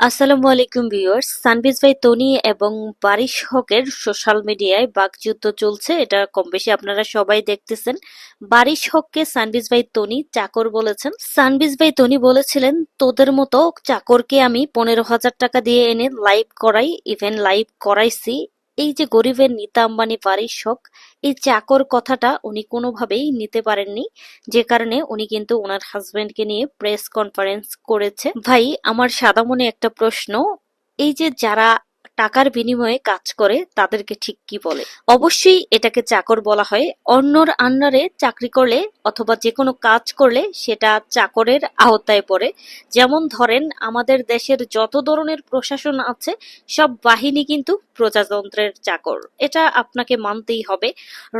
আসসালামু আলাইকুম ভিউয়ার্স, সানবিজ ভাই তনি এবং বারিশ হকের সোশ্যাল মিডিয়ায় বাকযুদ্ধ চলছে, এটা কম বেশি আপনারা সবাই দেখতেছেন। বারিশ হককে সানবিজ ভাই তনি চাকর বলেছেন। সানবিজ ভাই তনি বলেছিলেন, তোদের মতো চাকরকে আমি পনেরো হাজার টাকা দিয়ে এনে লাইভ করাই ইভেন লাইভ করাইছি এই যে গরিবের নীতা আম্বানি বাড়ির শখ, এই চাকর কথাটা উনি কোনোভাবেই নিতে পারেননি যে কারণে উনি কিন্তু ওনার হাজবেন্ডকে নিয়ে প্রেস কনফারেন্স করেছে। ভাই আমার সাদা মনে একটা প্রশ্ন এই যে যারা টাকার বিনিময়ে কাজ করে তাদেরকে ঠিক কি বলে। অবশ্যই এটাকে চাকর বলা হয়। অন্যর আন্ডারে চাকরি করলে অথবা যে কোনো কাজ করলে সেটা চাকরের আওতায় পড়ে। যেমন ধরেন, আমাদের দেশের যত ধরনের প্রশাসন আছে, সব বাহিনী কিন্তু প্রজাতন্ত্রের চাকর। এটা আপনাকে মানতেই হবে।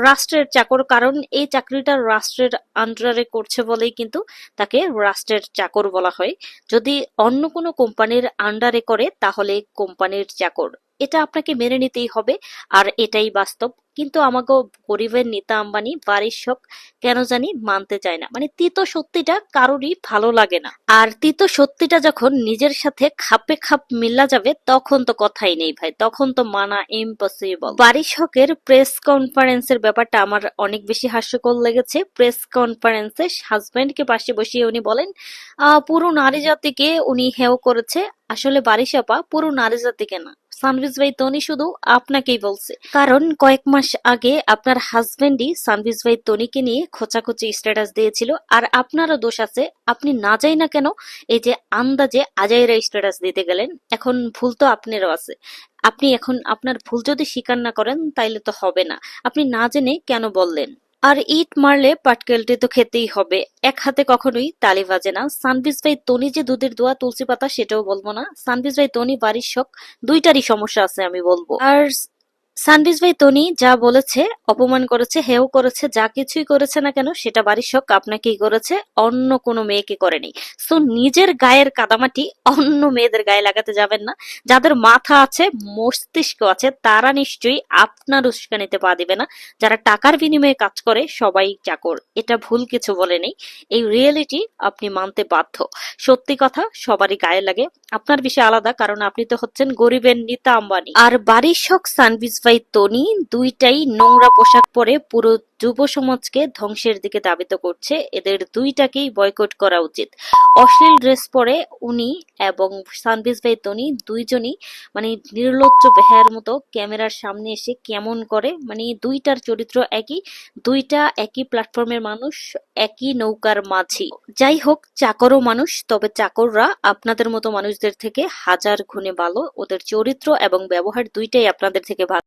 রাষ্ট্রের চাকর, কারণ এই চাকরিটা রাষ্ট্রের আন্ডারে করছে বলেই কিন্তু তাকে রাষ্ট্রের চাকর বলা হয়। যদি অন্য কোনো কোম্পানির আন্ডারে করে, তাহলে কোম্পানির চাকর। এটা আপনাকে মেনে নিতেই হবে, আর এটাই বাস্তব। কিন্তু আমাকে গরিবের নেতা আম্বানি বাড়ির শখ কেন জানি মানতে চায় না। মানে তিতো সত্যিটা কারোরই ভালো লাগে না। আর তিতো সত্যিটা যখন নিজের সাথে খাপে খাপ মিল্লা যাবে, তখন তো কথাই নেই ভাই, তখন তো মানা ইম্পসিবল বাড়ির হকের প্রেস কনফারেন্সের ব্যাপারটা আমার অনেক বেশি হাস্যকর লেগেছে। প্রেস কনফারেন্সে হাজবেন্ডকে পাশে বসিয়ে উনি বলেন পুরো নারী জাতিকে উনি হেও করেছে। আসলে বারিশ আপা পুরো নারী জাতিকে না সানভিজ ভাই তনি শুধু আপনাকেই বলছে। কারণ কয়েক মাস আগে আপনার হাজবেন্ডই সানভিজ ভাই তনিকে নিয়ে খোঁচাখুচি স্ট্যাটাস দিয়েছিল। আর আপনারও দোষ আছে, আপনি না যাই না কেন এই যে আন্দাজে আজাইরা স্ট্যাটাস দিতে গেলেন, এখন ভুল তো আপনারও আছে। আপনি এখন, আপনার ভুল যদি স্বীকার না করেন তাইলে তো হবে না। আপনি না জেনে কেন বললেন? আর ইট মারলে পাটকেলটি তো খেতেই হবে। এক হাতে কখনোই তালি বাজে না। সানবিজ ভাই, তনি যে দুধের দোয়া, তুলসী পাতা, সেটাও বলব না। সানবিজ ভাই, তনি, বাড়ির শখ, দুইটারই সমস্যা আছে আমি বলব। আর সানবিজ ভাই, তনি যা বলেছে, অপমান করেছে, হেও করেছে, যা কিছুই করেছে না কেন, সেটা বাড়ির শখ, আপনাকেই করেছে, অন্য কোনো মেয়েকে করেনি। সো নিজের গায়ের কাদামাটি অন্য মেয়েদের গায়ে লাগাতে যাবেন না। যাদের মাথা আছে, মস্তিষ্ক আছে, তারা নিশ্চয়ই আপনার উস্কানিতে পা দিবে না। যারা টাকার বিনিময়ে কাজ করে, সবাই চাকর এটা ভুল কিছু বলে নেই। এই রিয়েলিটি আপনি মানতে বাধ্য। সত্যি কথা, সবারই গায়ে লাগে। আপনার বিষয় আলাদা, কারণ আপনি তো হচ্ছেন গরিবের নিতা আম্বানি আর বাড়ির শখ, সানবিজ ভাই তনি দুইটাই নোংরা পোশাক পরে পুরো যুব সমাজকে ধ্বংসের দিকে দাবিত করছে। এদের দুইটাকেই বয়কট করা উচিত। অশ্লীল ড্রেস পরে উনি এবং সানবিজ ভাই তনি দুইজনই মানে নির্লজ্জ বেহার মতো ক্যামেরার সামনে এসে কেমন করে মানে দুইটার চরিত্র একই, দুইটা একই প্ল্যাটফর্মের মানুষ, একই নৌকার মাঝি। যাই হোক, চাকরও মানুষ, তবে চাকররা আপনাদের মতো মানুষদের থেকে হাজার গুণে ভালো। ওদের চরিত্র এবং ব্যবহার দুইটাই আপনাদের থেকে ভালো।